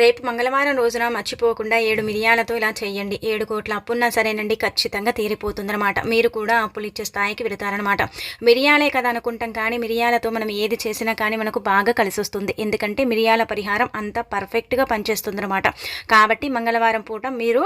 రేపు మంగళవారం రోజున మర్చిపోకుండా ఏడు మిరియాలతో ఇలా చేయండి. ఏడు కోట్ల అప్పున్నా సరేనండి ఖచ్చితంగా తీరిపోతుందన్నమాట. మీరు కూడా అప్పులు ఇచ్చే స్థాయికి వెళతారనమాట మిరియాలే కదా అనుకుంటాం కానీ మిరియాలతో మనం ఏది చేసినా కానీ మనకు బాగా కలిసి వస్తుంది ఎందుకంటే మిరియాల పరిహారం అంత పర్ఫెక్ట్గా పనిచేస్తుందన్నమాట. కాబట్టి మంగళవారం పూట మీరు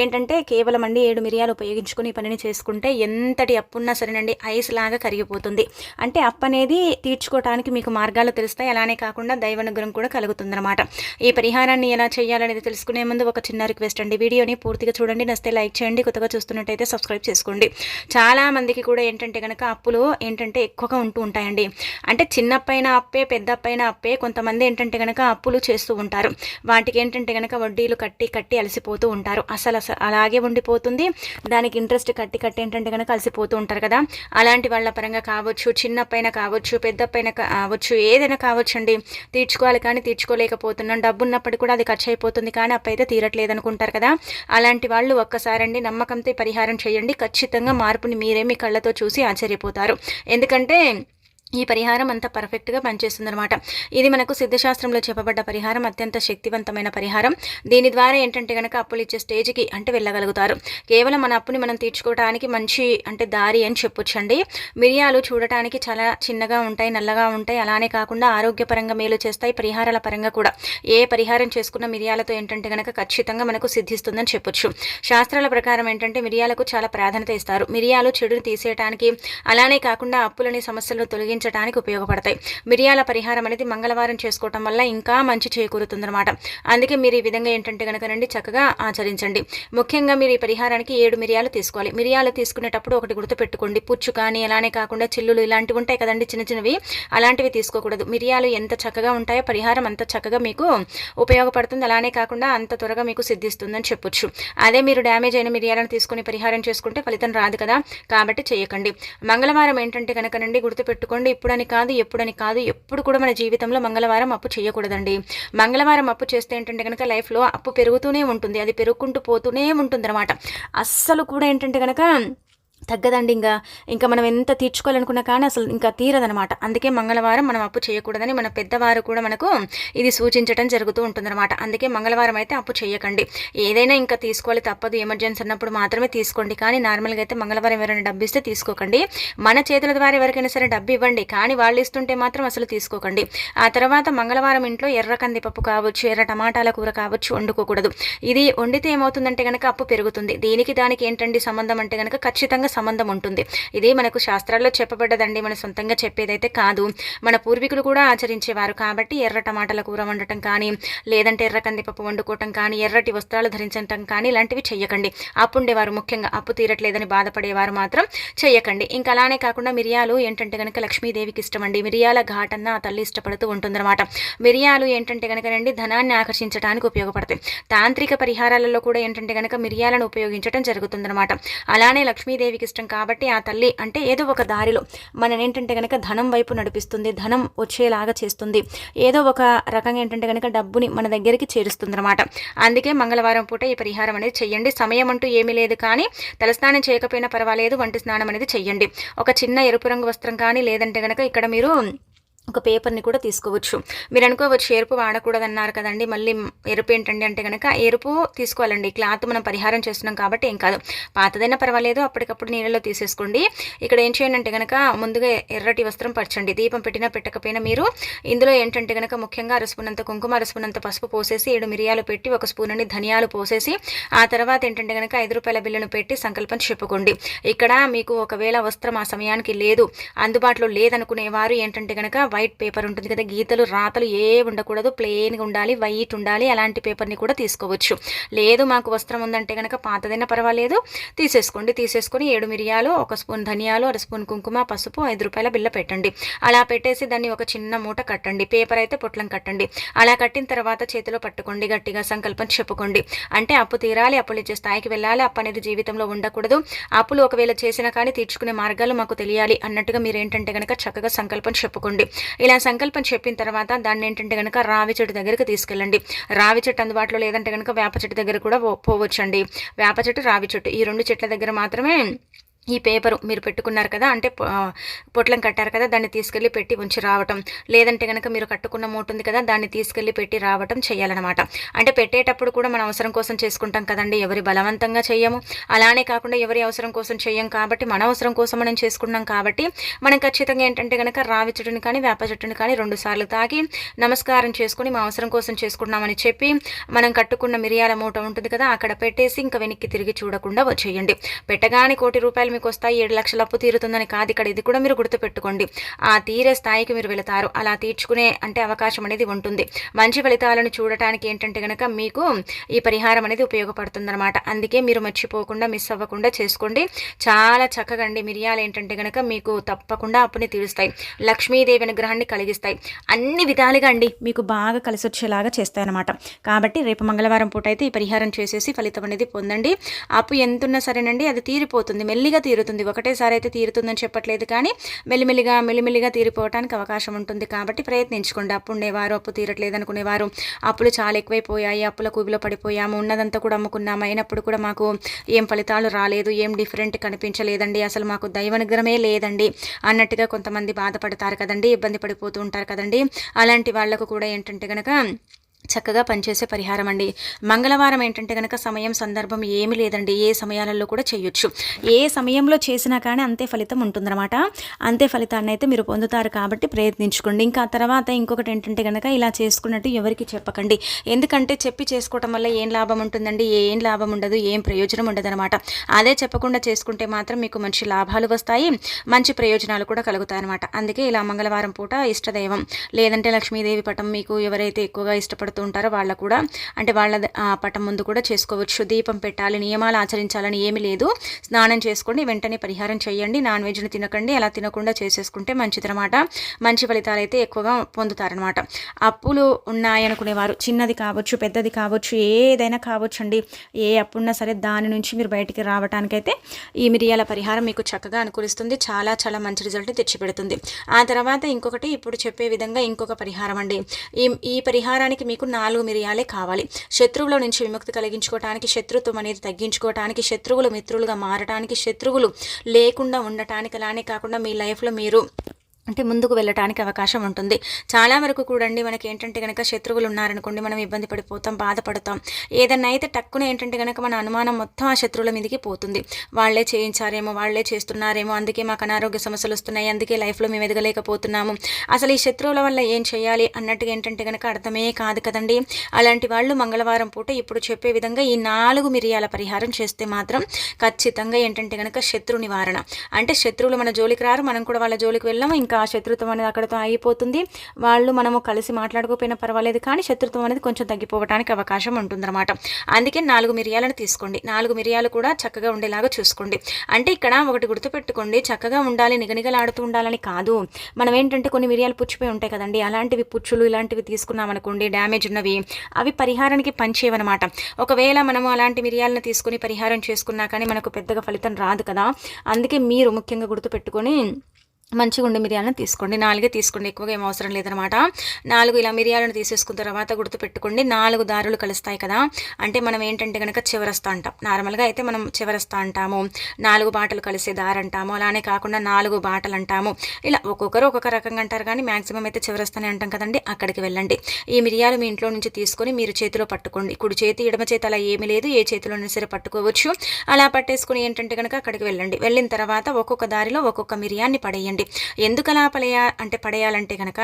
ఏంటంటే కేవలం అండి ఏడు మిరియాలు ఉపయోగించుకుని పనిని చేసుకుంటే ఎంతటి అప్పున్నా సరేనండి ఐస్ లాగా కరిగిపోతుంది. అంటే అప్పు అనేది తీర్చుకోవడానికి మీకు మార్గాలు తెలుస్తాయి. అలానే కాకుండా దైవనుగ్రహం కూడా కలుగుతుందన్నమాట. ఈ పరిహారం విధానాన్ని ఎలా చేయాలనేది తెలుసుకునే ముందు ఒక చిన్న రిక్వెస్ట్ అండి. వీడియోని పూర్తిగా చూడండి. నస్తే లైక్ చేయండి. కొత్తగా చూస్తున్నట్టయితే సబ్స్క్రైబ్ చేసుకోండి. చాలా మందికి కూడా ఏంటంటే కనుక అప్పులు ఏంటంటే ఎక్కువగా ఉంటూ ఉంటాయండి. అంటే చిన్నప్పైన అప్పే పెద్ద అప్పైన అప్పే కొంతమంది ఏంటంటే కనుక అప్పులు చేస్తూ ఉంటారు. వాటికి ఏంటంటే కనుక వడ్డీలు కట్టి కట్టి అలసిపోతూ ఉంటారు. అసలు అలాగే ఉండిపోతుంది. దానికి ఇంట్రెస్ట్ కట్టి కట్టి ఏంటంటే కనుక అలసిపోతూ ఉంటారు కదా. అలాంటి వాళ్ళ పరంగా కావచ్చు చిన్నప్పైన కావచ్చు పెద్ద పైన కావచ్చు ఏదైనా కావచ్చు అండి తీర్చుకోవాలి కానీ తీర్చుకోలేకపోతున్నాం. డబ్బున్నప్పటికీ కూడా అది ఖర్చు అయిపోతుంది. కానీ అప్పైతే తీరట్లేదు అనుకుంటారు కదా. అలాంటి వాళ్ళు ఒక్కసారండి నమ్మకంతో పరిహారం చేయండి. ఖచ్చితంగా మార్పుని మీరే మీ కళ్ళతో చూసి ఆశ్చర్యపోతారు. ఎందుకంటే ఈ పరిహారం అంత పర్ఫెక్ట్గా పనిచేస్తుందన్నమాట. ఇది మనకు సిద్ధశాస్త్రంలో చెప్పబడ్డ పరిహారం అత్యంత శక్తివంతమైన పరిహారం. దీని ద్వారా ఏంటంటే కనుక అప్పులు ఇచ్చే స్టేజ్కి అంటే వెళ్ళగలుగుతారు. కేవలం మన అప్పుని మనం తీర్చుకోవడానికి మంచి అంటే దారి అని చెప్పొచ్చండి. మిరియాలు చూడటానికి చాలా చిన్నగా ఉంటాయి నల్లగా ఉంటాయి. అలానే కాకుండా ఆరోగ్యపరంగా మేలు చేస్తాయి పరిహారాల పరంగా కూడా. ఏ పరిహారం చేసుకున్న మిరియాలతో ఏంటంటే కనుక ఖచ్చితంగా మనకు సిద్ధిస్తుందని చెప్పొచ్చు. శాస్త్రాల ప్రకారం ఏంటంటే మిరియాలకు చాలా ప్రాధాన్యత ఇస్తారు. మిరియాలు చెడుని తీసేయడానికి అలానే కాకుండా అప్పులని సమస్యలను తొలగి తగ్గించడానికి ఉపయోగపడతాయి. మిరియాల పరిహారం అనేది మంగళవారం చేసుకోవటం వల్ల ఇంకా మంచి చేకూరుతుందన్నమాట. అందుకే మీరు ఈ విధంగా ఏంటంటే కనుక రండి చక్కగా ఆచరించండి. ముఖ్యంగా మీరు ఈ పరిహారానికి ఏడు మిరియాలు తీసుకోవాలి. మిరియాలు తీసుకునేటప్పుడు ఒకటి గుర్తుపెట్టుకోండి. పుచ్చు కానీ అలానే కాకుండా చిల్లులు ఇలాంటివి ఉంటాయి కదండి చిన్న చిన్నవి. అలాంటివి తీసుకోకూడదు. మిరియాలు ఎంత చక్కగా ఉంటాయో పరిహారం అంత చక్కగా మీకు ఉపయోగపడుతుంది. అలానే కాకుండా అంత త్వరగా మీకు సిద్ధిస్తుందని చెప్పొచ్చు. అదే మీరు డ్యామేజ్ అయిన మిరియాలను తీసుకుని పరిహారం చేసుకుంటే ఫలితం రాదు కదా. కాబట్టి చేయకండి. మంగళవారం ఏంటంటే కనుకనండి గుర్తుపెట్టుకోండి. కాకుండా ఇప్పుడని కాదు ఎప్పుడని కాదు ఎప్పుడు కూడా మన జీవితంలో మంగళవారం అప్పు చేయకూడదండి. మంగళవారం అప్పు చేస్తే ఏంటంటే కనుక లైఫ్లో అప్పు పెరుగుతూనే ఉంటుంది అది పెరుగుకుంటూ పోతూనే ఉంటుంది అనమాట అస్సలు కూడా ఏంటంటే కనుక తగ్గదండి ఇంకా. ఇంకా మనం ఎంత తీర్చుకోవాలనుకున్నా కానీ అసలు ఇంకా తీరదనమాట. అందుకే మంగళవారం మనం అప్పు చేయకూడదని మన పెద్దవారు కూడా మనకు ఇది సూచించడం జరుగుతూ ఉంటుందన్నమాట అందుకే మంగళవారం అయితే అప్పు చేయకండి. ఏదైనా ఇంకా తీసుకోవాలి తప్పదు. ఎమర్జెన్సీ అన్నప్పుడు మాత్రమే తీసుకోండి. కానీ నార్మల్గా అయితే మంగళవారం ఎవరైనా డబ్బు ఇస్తే తీసుకోకండి. మన చేతుల ద్వారా ఎవరికైనా సరే డబ్బు ఇవ్వండి. కానీ వాళ్ళు ఇస్తుంటే మాత్రం అసలు తీసుకోకండి. ఆ తర్వాత మంగళవారం ఇంట్లో ఎర్ర కందిపప్పు కావచ్చు ఎర్ర టమాటాల కూర కావచ్చు వండుకోకూడదు. ఇది వండితే ఏమవుతుందంటే కనుక అప్పు పెరుగుతుంది. దీనికి దానికి ఏంటండి సంబంధం అంటే కనుక ఖచ్చితంగా సంబంధం ఉంటుంది ఇది మనకు శాస్త్రాల్లో చెప్పబడ్డదండి. మన సొంతంగా చెప్పేదైతే కాదు. మన పూర్వీకులు కూడా ఆచరించేవారు కాబట్టి ఎర్ర టమాటాల కూర వండటం కానీ లేదంటే ఎర్ర కందిపప్పు వండుకోవటం కానీ ఎర్రటి వస్త్రాలు ధరించటం కానీ ఇలాంటివి చెయ్యకండి. అప్పు ఉండేవారు ముఖ్యంగా. అప్పు తీరట్లేదని బాధపడేవారు మాత్రం చెయ్యకండి. ఇంకా అలానే కాకుండా మిరియాలు ఏంటంటే కనుక లక్ష్మీదేవికి ఇష్టం అండి మిరియాల ఘాటన్న ఆ తల్లి ఇష్టపడుతూ ఉంటుందన్నమాట. మిరియాలు ఏంటంటే కనుక రండి ధనాన్ని ఆకర్షించడానికి ఉపయోగపడతాయి. తాంత్రిక పరిహారాలలో కూడా ఏంటంటే కనుక మిరియాలను ఉపయోగించడం జరుగుతుందన్నమాట. అలానే లక్ష్మీదేవి దేవికి ఇష్టం కాబట్టి ఆ తల్లి అంటే ఏదో ఒక దారిలో మనం ఏంటంటే కనుక ధనం వైపు నడిపిస్తుంది ధనం వచ్చేలాగా చేస్తుంది. ఏదో ఒక రకంగా ఏంటంటే కనుక డబ్బుని మన దగ్గరికి చేరుస్తుంది అనమాట అందుకే మంగళవారం పూట ఈ పరిహారం అనేది చెయ్యండి. సమయం అంటూ ఏమీ లేదు కానీ తలస్నానం చేయకపోయినా పర్వాలేదు వంటి స్నానం అనేది చెయ్యండి. ఒక చిన్న ఎరుపు రంగు వస్త్రం కానీ లేదంటే కనుక ఇక్కడ మీరు ఒక పేపర్ని కూడా తీసుకోవచ్చు. మీరు అనుకోవచ్చు ఎరుపు వాడకూడదన్నారు కదండి మళ్ళీ ఎరుపు ఏంటండి అంటే కనుక ఎరుపు తీసుకోవాలండి. క్లాత్ మనం పరిహారం చేస్తున్నాం కాబట్టి ఏం కాదు. పాతదైనా పర్వాలేదు అప్పటికప్పుడు నీళ్ళలో తీసేసుకోండి. ఇక్కడ ఏం చేయండి అంటే కనుక ముందుగా ఎర్రటి వస్త్రం పరచండి. దీపం పెట్టినా పెట్టకపోయినా మీరు ఇందులో ఏంటంటే కనుక ముఖ్యంగా అరసుకున్నంత కుంకుమ అరసుకున్నంత పసుపు పోసేసి ఏడు మిరియాలు పెట్టి ఒక స్పూన్ అని ధనియాలు పోసేసి ఆ తర్వాత ఏంటంటే కనుక ఐదు రూపాయల బిల్లును పెట్టి సంకల్పం చెప్పుకోండి. ఇక్కడ మీకు ఒకవేళ వస్త్రం ఆ సమయానికి లేదు అందుబాటులో లేదనుకునేవారు ఏంటంటే కనుక వైట్ పేపర్ ఉంటుంది కదా గీతలు రాతలు ఏ ఉండకూడదు ప్లెయిన్గా ఉండాలి వైట్ ఉండాలి అలాంటి పేపర్ని కూడా తీసుకోవచ్చు. లేదు మాకు వస్త్రం ఉందంటే కనుక పాతదైనా పర్వాలేదు తీసేసుకోండి తీసేసుకొని ఏడు మిరియాలు ఒక స్పూన్ ధనియాలు అర స్పూన్ కుంకుమ పసుపు ఐదు రూపాయల బిల్ల పెట్టండి. అలా పెట్టేసి దాన్ని ఒక చిన్న మూట కట్టండి పేపర్ అయితే పొట్లం కట్టండి. అలా కట్టిన తర్వాత చేతిలో పట్టుకోండి గట్టిగా సంకల్పం చెప్పుకోండి. అంటే అప్పు తీరాలి అప్పులు ఇచ్చే స్థాయికి వెళ్ళాలి అప్పు అనేది జీవితంలో ఉండకూడదు. అప్పులు ఒకవేళ చేసినా కానీ తీర్చుకునే మార్గాలు మాకు తెలియాలి అన్నట్టుగా మీరు ఏంటంటే కనుక చక్కగా సంకల్పం చెప్పుకోండి. ఇలా సంకల్పం చెప్పిన తర్వాత దాన్ని ఏంటంటే కనుక రావి చెట్టు దగ్గరికి తీసుకెళ్ళండి. రావి చెట్టు అందుబాటులో లేదంటే కనుక వేప చెట్టు దగ్గర కూడా పోవచ్చండి. వేప చెట్టు రావి చెట్టు ఈ రెండు చెట్ల దగ్గర మాత్రమే ఈ పేపరు మీరు పెట్టుకున్నారు కదా అంటే పొట్లం కట్టారు కదా దాన్ని తీసుకెళ్ళి పెట్టి ఉంచి రావటం. లేదంటే కనుక మీరు కట్టుకున్న మూట ఉంది కదా దాన్ని తీసుకెళ్ళి పెట్టి రావటం చేయాలన్నమాట అంటే పెట్టేటప్పుడు కూడా మన అవసరం కోసం చేసుకుంటాం కదండి ఎవరి బలవంతంగా చేయము అలానే కాకుండా ఎవరి అవసరం కోసం చెయ్యం కాబట్టి మన అవసరం కోసం మనం చేసుకున్నాం కాబట్టి మనం ఖచ్చితంగా ఏంటంటే కనుక రావి చెట్టుని కానీ వేప చెట్టుని కానీ రెండు సార్లు తాగి నమస్కారం చేసుకుని మా అవసరం కోసం చేసుకున్నామని చెప్పి మనం కట్టుకున్న మిరియాల మూట ఉంటుంది కదా అక్కడ పెట్టేసి ఇంకా వెనక్కి తిరిగి చూడకుండా వచ్చేయండి. పెట్టగానే కోటి రూపాయలు మీకు వస్తాయి ఏడు లక్షల అప్పు తీరుతుందని కాదు ఇక్కడ. ఇది కూడా మీరు గుర్తుపెట్టుకోండి. ఆ తీరే స్థాయికి మీరు వెళతారు. అలా తీర్చుకునే అంటే అవకాశం అనేది ఉంటుంది. మంచి ఫలితాలను చూడటానికి ఏంటంటే కనుక మీకు ఈ పరిహారం అనేది ఉపయోగపడుతుందన్నమాట. అందుకే మీరు మర్చిపోకుండా మిస్ అవ్వకుండా చేసుకోండి. చాలా చక్కగా అండి. మిరియాలు ఏంటంటే కనుక మీకు తప్పకుండా అప్పుని తీరుస్తాయి. లక్ష్మీదేవి అనుగ్రహాన్ని కలిగిస్తాయి. అన్ని విధాలుగా అండి మీకు బాగా కలిసి వచ్చేలాగా చేస్తాయన్నమాట. కాబట్టి రేపు మంగళవారం పూట అయితే ఈ పరిహారం చేసేసి ఫలితం అనేది పొందండి. అప్పు ఎంతున్నా సరేనండి. అది తీరిపోతుంది. మెల్లిగా తీరుతుంది. ఒకటేసారి అయితే తీరుతుందని చెప్పట్లేదు కానీ మెల్లిమెల్లిగా మెల్లిమెల్లిగా తీరిపోవడానికి అవకాశం ఉంటుంది. కాబట్టి ప్రయత్నించుకోండి. అప్పు ఉండేవారు అప్పు తీరట్లేదు అనుకునేవారు అప్పులు చాలా ఎక్కువైపోయాయి. అప్పుల కూబిలో పడిపోయాము. ఉన్నదంతా కూడా అమ్ముకున్నాము. అయినప్పుడు కూడా మాకు ఏం ఫలితాలు రాలేదు. ఏం డిఫరెంట్ కనిపించలేదండి. అసలు మాకు దైవనుగ్రహమే లేదండి అన్నట్టుగా కొంతమంది బాధపడతారు కదండి. ఇబ్బంది పడిపోతూ ఉంటారు కదండి. అలాంటి వాళ్ళకు కూడా ఏంటంటే కనుక చక్కగా పనిచేసే పరిహారం అండి. మంగళవారం ఏంటంటే కనుక సమయం సందర్భం ఏమీ లేదండి. ఏ సమయాలలో కూడా చేయొచ్చు. ఏ సమయంలో చేసినా కానీ అంతే ఫలితం ఉంటుందన్నమాట. అంతే ఫలితాన్ని అయితే మీరు పొందుతారు కాబట్టి ప్రయత్నించుకోండి. ఇంకా ఆ తర్వాత ఇంకొకటి ఏంటంటే కనుక ఇలా చేసుకున్నట్టు ఎవరికి చెప్పకండి. ఎందుకంటే చెప్పి చేసుకోవటం వల్ల ఏం లాభం ఉంటుందండి? ఏం లాభం ఉండదు? ఏం ప్రయోజనం ఉండదన్నమాట. అదే చెప్పకుండా చేసుకుంటే మాత్రం మీకు మంచి లాభాలు వస్తాయి. మంచి ప్రయోజనాలు కూడా కలుగుతాయి అనమాట అందుకే ఇలా మంగళవారం పూట ఇష్టదైవం లేదంటే లక్ష్మీదేవి పటం మీకు ఎవరైతే ఎక్కువగా ఇష్టపడుతూ ఉంటారో వాళ్ళ కూడా. అంటే వాళ్ళ పటం ముందు కూడా చేసుకోవచ్చు. దీపం పెట్టాలి నియమాలు ఆచరించాలని ఏమీ లేదు. స్నానం చేసుకోండి వెంటనే పరిహారం చేయండి నాన్ వెజ్ని తినకండి అలా తినకుండా చేసేసుకుంటే మంచిదనమాట మంచి ఫలితాలు అయితే ఎక్కువగా పొందుతారనమాట అప్పులు ఉన్నాయనుకునేవారు. చిన్నది కావచ్చు పెద్దది కావచ్చు ఏదైనా కావచ్చు అండి ఏ అప్పున్నా సరే దాని నుంచి మీరు బయటికి రావడానికైతే ఈ మిరియాల పరిహారం మీకు చక్కగా అనుకూలిస్తుంది. చాలా చాలా మంచి రిజల్ట్ తెచ్చిపెడుతుంది. ఆ తర్వాత ఇంకొకటి ఇప్పుడు చెప్పే విధంగా ఇంకొక పరిహారం అండి. ఈ ఈ పరిహారానికి మీకు నాలుగు మిరియాలే కావాలి. శత్రువుల నుంచి విముక్తి కలిగించుకోవటానికి శత్రుత్వం అనేది తగ్గించుకోవటానికి శత్రువులు మిత్రులుగా మారటానికి శత్రువులు లేకుండా ఉండటానికి అలానే కాకుండా మీ లైఫ్లో మీరు అంటే ముందుకు వెళ్ళటానికి అవకాశం ఉంటుంది. చాలా వరకు కూడండి మనకి ఏంటంటే కనుక శత్రువులు ఉన్నారనుకోండి మనం ఇబ్బంది పడిపోతాం బాధపడతాం. ఏదన్నా అయితే టక్కున ఏంటంటే కనుక మన అనుమానం మొత్తం ఆ శత్రువుల మీదకి పోతుంది. వాళ్ళే చేయించారేమో వాళ్ళే చేస్తున్నారేమో అందుకే మాకు అనారోగ్య సమస్యలు వస్తున్నాయి అందుకే లైఫ్లో మేము ఎదగలేకపోతున్నాము. అసలు ఈ శత్రువుల వల్ల ఏం చేయాలి అన్నట్టుగా ఏంటంటే కనుక అర్థమే కాదు కదండి. అలాంటి వాళ్ళు మంగళవారం పూట ఇప్పుడు చెప్పే విధంగా ఈ నాలుగు మిరియాల పరిహారం చేస్తే మాత్రం ఖచ్చితంగా ఏంటంటే కనుక శత్రు నివారణ. అంటే శత్రువులు మన జోలికి రారు మనం కూడా వాళ్ళ జోలికి వెళ్ళాము ఇంకా ఆ శత్రుత్వం అనేది అక్కడతో అయిపోతుంది వాళ్ళు మనము కలిసి మాట్లాడుకోకపోయినా పర్వాలేదు కానీ శత్రుత్వం అనేది కొంచెం తగ్గిపోవడానికి అవకాశం ఉంటుందన్నమాట. అందుకే నాలుగు మిరియాలను తీసుకోండి. నాలుగు మిరియాలు కూడా చక్కగా ఉండేలాగా చూసుకోండి. అంటే ఇక్కడ ఒకటి గుర్తుపెట్టుకోండి. చక్కగా ఉండాలి నిగనిగలాడుతూ ఉండాలని కాదు. మనం ఏంటంటే కొన్ని మిరియాలు పుచ్చిపోయి ఉంటాయి కదండి. అలాంటివి పుచ్చులు ఇలాంటివి తీసుకున్నాం అనుకోండి డ్యామేజ్ ఉన్నవి అవి పరిహారానికి పనిచేయవన్నమాట. ఒకవేళ మనము అలాంటి మిరియాలను తీసుకుని పరిహారం చేసుకున్నా కానీ మనకు పెద్దగా ఫలితం రాదు కదా. అందుకే మీరు ముఖ్యంగా గుర్తుపెట్టుకొని మంచిగా ఉండే మిరియాలను తీసుకోండి. నాలుగే తీసుకోండి ఎక్కువగా ఏం అవసరం లేదనమాట. నాలుగు ఇలా మిరియాలను తీసేసుకున్న తర్వాత గుర్తుపెట్టుకోండి. నాలుగు దారులు కలుస్తాయి కదా. అంటే మనం ఏంటంటే కనుక చివరస్తా అంటాం. నార్మల్గా అయితే మనం చివరస్తా అంటాము. నాలుగు బాటలు కలిసే దారి అంటాము. అలానే కాకుండా నాలుగు బాటలు అంటాము. ఇలా ఒక్కొక్కరు ఒక్కొక్క రకంగా అంటారు కానీ మ్యాక్సిమం అయితే చివరస్తానే అంటాం కదండి. అక్కడికి వెళ్ళండి. ఈ మిరియాలు మీ ఇంట్లో నుంచి తీసుకొని మీరు చేతిలో పట్టుకోండి. కుడి చేతి ఎడమ చేతి అలా ఏమీ లేదు. ఏ చేతిలోనే సరే పట్టుకోవచ్చు. అలా పట్టేసుకుని ఏంటంటే కనుక అక్కడికి వెళ్ళండి. వెళ్ళిన తర్వాత ఒక్కొక్క దారిలో ఒక్కొక్క మిరియాన్ని పడేయండి. ఎందుకు అలా పడేయా అంటే పడేయాలంటే కనుక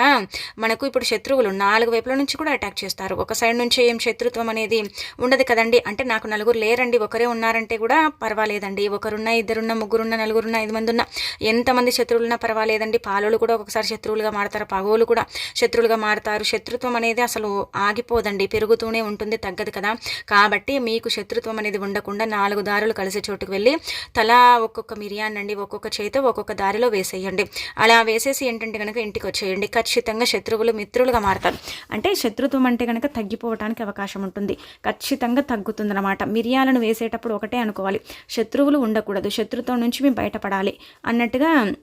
మనకు ఇప్పుడు శత్రువులు నాలుగు వైపుల నుంచి కూడా అటాక్ చేస్తారు. ఒక సైడ్ నుంచి ఏం శత్రుత్వం అనేది ఉండదు కదండి. అంటే నాకు నలుగురు లేరండి. ఒకరే ఉన్నారంటే కూడా పర్వాలేదండి. ఒకరున్న ఇద్దరున్న ముగ్గురున్న నలుగురున్న ఐదు మంది ఉన్నా ఎంతమంది శత్రువులున్నా పర్వాలేదండి. పాలోలు కూడా ఒక్కొక్కసారి శత్రువులుగా మారతారు. పగోలు కూడా శత్రువులుగా మారతారు. శత్రుత్వం అనేది అసలు ఆగిపోదండి. పెరుగుతూనే ఉంటుంది. తగ్గదు కదా. కాబట్టి మీకు శత్రుత్వం అనేది ఉండకుండా నాలుగు దారులు కలిసే చోటుకు వెళ్ళి తలా ఒక్కొక్క మిరియాన్నండి ఒక్కొక్క చేత ఒక్కొక్క దారిలో వేసేయండి. అలా వేసేసి ఏంటంటే కనుక ఇంటికి వచ్చేయండి. ఖచ్చితంగా శత్రువులు మిత్రులుగా మారతారు. అంటే శత్రుత్వం అంటే కనుక తగ్గిపోవడానికి అవకాశం ఉంటుంది. ఖచ్చితంగా తగ్గుతుందన్నమాట. మిరియాలను వేసేటప్పుడు ఒకటే అనుకోవాలి. శత్రువులు ఉండకూడదు. శత్రుత్వం నుంచి మేము బయటపడాలి అన్నట్టుగా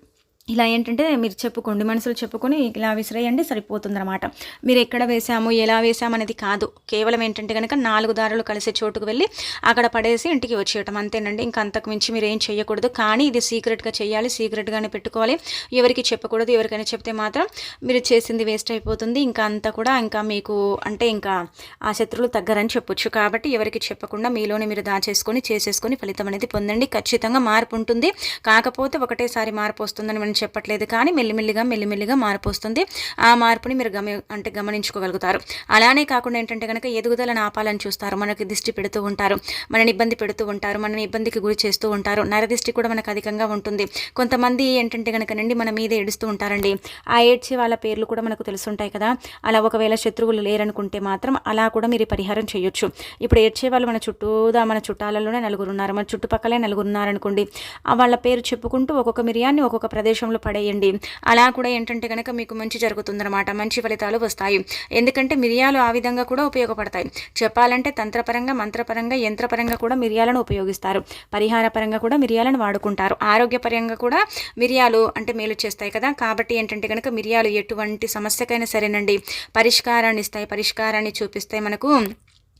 ఇలా ఏంటంటే మీరు చెప్పుకోండి మనసులు చెప్పుకొని ఇలా విసిరేయండి సరిపోతుందన్నమాట. మీరు ఎక్కడ వేసాము ఎలా వేసాము అనేది కాదు. కేవలం ఏంటంటే కనుక నాలుగు దారులు కలిసే చోటుకు వెళ్ళి అక్కడ పడేసి ఇంటికి వచ్చేయటం అంతేనండి. ఇంకా అంతకు మించి మీరు ఏం చేయకూడదు. కానీ ఇది సీక్రెట్గా చేయాలి సీక్రెట్గానే పెట్టుకోవాలి. ఎవరికి చెప్పకూడదు ఎవరికైనా చెప్తే మాత్రం మీరు చేసింది వేస్ట్ అయిపోతుంది. ఇంకా అంతా కూడా ఇంకా మీకు అంటే ఇంకా ఆ శత్రువులు తగ్గరని చెప్పొచ్చు. కాబట్టి ఎవరికి చెప్పకుండా మీలోనే మీరు దాచేసుకొని చేసేసుకొని ఫలితం అనేది పొందండి. ఖచ్చితంగా మార్పు ఉంటుంది. కాకపోతే ఒకటేసారి మార్పు వస్తుందని మనం చెప్పట్లేదు కానీ మెల్లిమెల్లిగా మెల్లిమెల్లిగా మార్పు వస్తుంది. ఆ మార్పుని మీరు గమ అంటే గమనించుకోగలుగుతారు. అలానే కాకుండా ఏంటంటే కనుక ఎదుగుదలను ఆపాలని చూస్తారు. మనకి దిష్టి పెడుతూ ఉంటారు. మనని ఇబ్బంది పెడుతూ ఉంటారు. మనని ఇబ్బందికి గురి చేస్తూ ఉంటారు. నరదిష్టి కూడా మనకు అధికంగా ఉంటుంది. కొంతమంది ఏంటంటే కనుక నుండి మన మీద ఏడుస్తూ ఉంటారండి. ఆ ఏడ్చే వాళ్ళ పేర్లు కూడా మనకు తెలుసుంటాయి కదా. అలా ఒకవేళ శత్రువులు లేరనుకుంటే మాత్రం అలా కూడా మీరు పరిహారం చేయొచ్చు. ఇప్పుడు ఏడ్చే వాళ్ళు మన చుట్టూదా మన చుట్టాలలోనే నలుగురు ఉన్నారు. మన చుట్టుపక్కలే నలుగురు ఉన్నారనుకోండి వాళ్ళ పేరు చెప్పుకుంటూ ఒక్కొక్క మిరియాన్ని ఒక్కొక్క ప్రదేశం ప్రదేశంలో పడేయండి. అలా కూడా ఏంటంటే కనుక మీకు మంచి జరుగుతుందన్నమాట. మంచి ఫలితాలు వస్తాయి. ఎందుకంటే మిరియాలు ఆ విధంగా కూడా ఉపయోగపడతాయి. చెప్పాలంటే తంత్రపరంగా మంత్రపరంగా యంత్రపరంగా కూడా మిరియాలను ఉపయోగిస్తారు. పరిహార పరంగా కూడా మిరియాలను వాడుకుంటారు. ఆరోగ్యపరంగా కూడా మిరియాలు అంటే మేలు చేస్తాయి కదా. కాబట్టి ఏంటంటే కనుక మిరియాలు ఎటువంటి సమస్యకైనా సరేనండి. పరిష్కారాన్ని ఇస్తాయి. పరిష్కారాన్ని చూపిస్తాయి మనకు.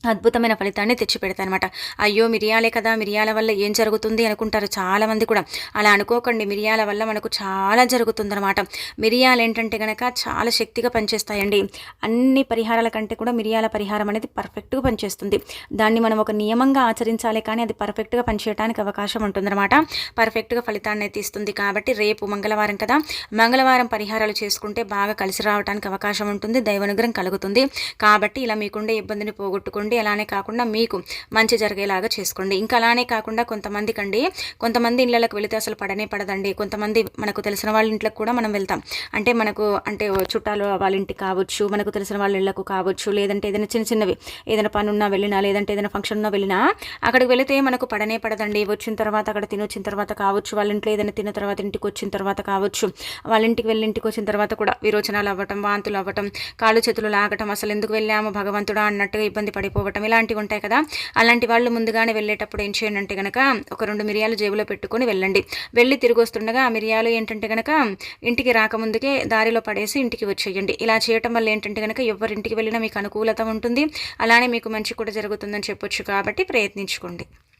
అద్భుతమైన ఫలితాన్ని తెచ్చిపెడతాయి అనమాట అయ్యో మిరియాలే కదా మిరియాల వల్ల ఏం జరుగుతుంది అనుకుంటారు చాలామంది కూడా. అలా అనుకోకండి మిరియాల వల్ల మనకు చాలా జరుగుతుందనమాట మిరియాలు ఏంటంటే కనుక చాలా శక్తిగా పనిచేస్తాయండి. అన్ని పరిహారాల కంటే కూడా మిరియాల పరిహారం అనేది పర్ఫెక్ట్గా పనిచేస్తుంది. దాన్ని మనం ఒక నియమంగా ఆచరించాలి కానీ అది పర్ఫెక్ట్గా పనిచేయడానికి అవకాశం ఉంటుందన్నమాట. పర్ఫెక్ట్గా ఫలితాన్ని తీస్తుంది కాబట్టి రేపు మంగళవారం కదా. మంగళవారం పరిహారాలు చేసుకుంటే బాగా కలిసి రావడానికి అవకాశం ఉంటుంది దైవనుగ్రహం కలుగుతుంది. కాబట్టి ఇలా మీకుండే ఇబ్బందిని పోగొట్టుకోండి. చేసుకోండి. అలానే కాకుండా మీకు మంచి జరిగేలాగా చేసుకోండి. ఇంకా అలానే కాకుండా కొంతమందికి అండి కొంతమంది ఇళ్ళకి వెళితే అసలు పడనే పడదండి. కొంతమంది మనకు తెలిసిన వాళ్ళ ఇంట్లోకి కూడా మనం వెళ్తాం. అంటే మనకు అంటే చుట్టాలు వాళ్ళ ఇంటికి కావచ్చు మనకు తెలిసిన వాళ్ళ ఇళ్ళకు కావచ్చు లేదంటే ఏదైనా చిన్న చిన్నవి ఏదైనా పని ఉన్నా వెళ్ళినా లేదంటే ఏదైనా ఫంక్షన్ ఉన్నా వెళ్ళినా అక్కడికి వెళితే మనకు పడనే పడదండి. వచ్చిన తర్వాత అక్కడ తినొచ్చిన తర్వాత కావచ్చు వాళ్ళ ఇంట్లో ఏదైనా తిన్న తర్వాత ఇంటికి వచ్చిన తర్వాత కావచ్చు వాళ్ళ ఇంటికి వెళ్ళి ఇంటికి వచ్చిన తర్వాత కూడా విరోచనాలు అవ్వటం వాంతులు అవ్వటం కాళ్ళు చేతులు లాగటం అసలు ఎందుకు వెళ్ళాము భగవంతుడా అన్నట్టుగా ఇబ్బంది పడిపో పోవటం ఇలాంటివి ఉంటాయి కదా. అలాంటి వాళ్ళు ముందుగానే వెళ్ళేటప్పుడు ఏం చేయండి అంటే కనుక ఒక రెండు మిరియాలు జేబులో పెట్టుకొని వెళ్ళండి. వెళ్ళి తిరిగి వస్తుండగా ఆ మిరియాలు ఏంటంటే కనుక ఇంటికి రాకముందుకే దారిలో పడేసి ఇంటికి వచ్చేయండి. ఇలా చేయటం వల్ల ఏంటంటే కనుక ఎవరింటికి వెళ్ళినా మీకు అనుకూలత ఉంటుంది. అలానే మీకు మంచి కూడా జరుగుతుందని చెప్పొచ్చు కాబట్టి ప్రయత్నించుకోండి.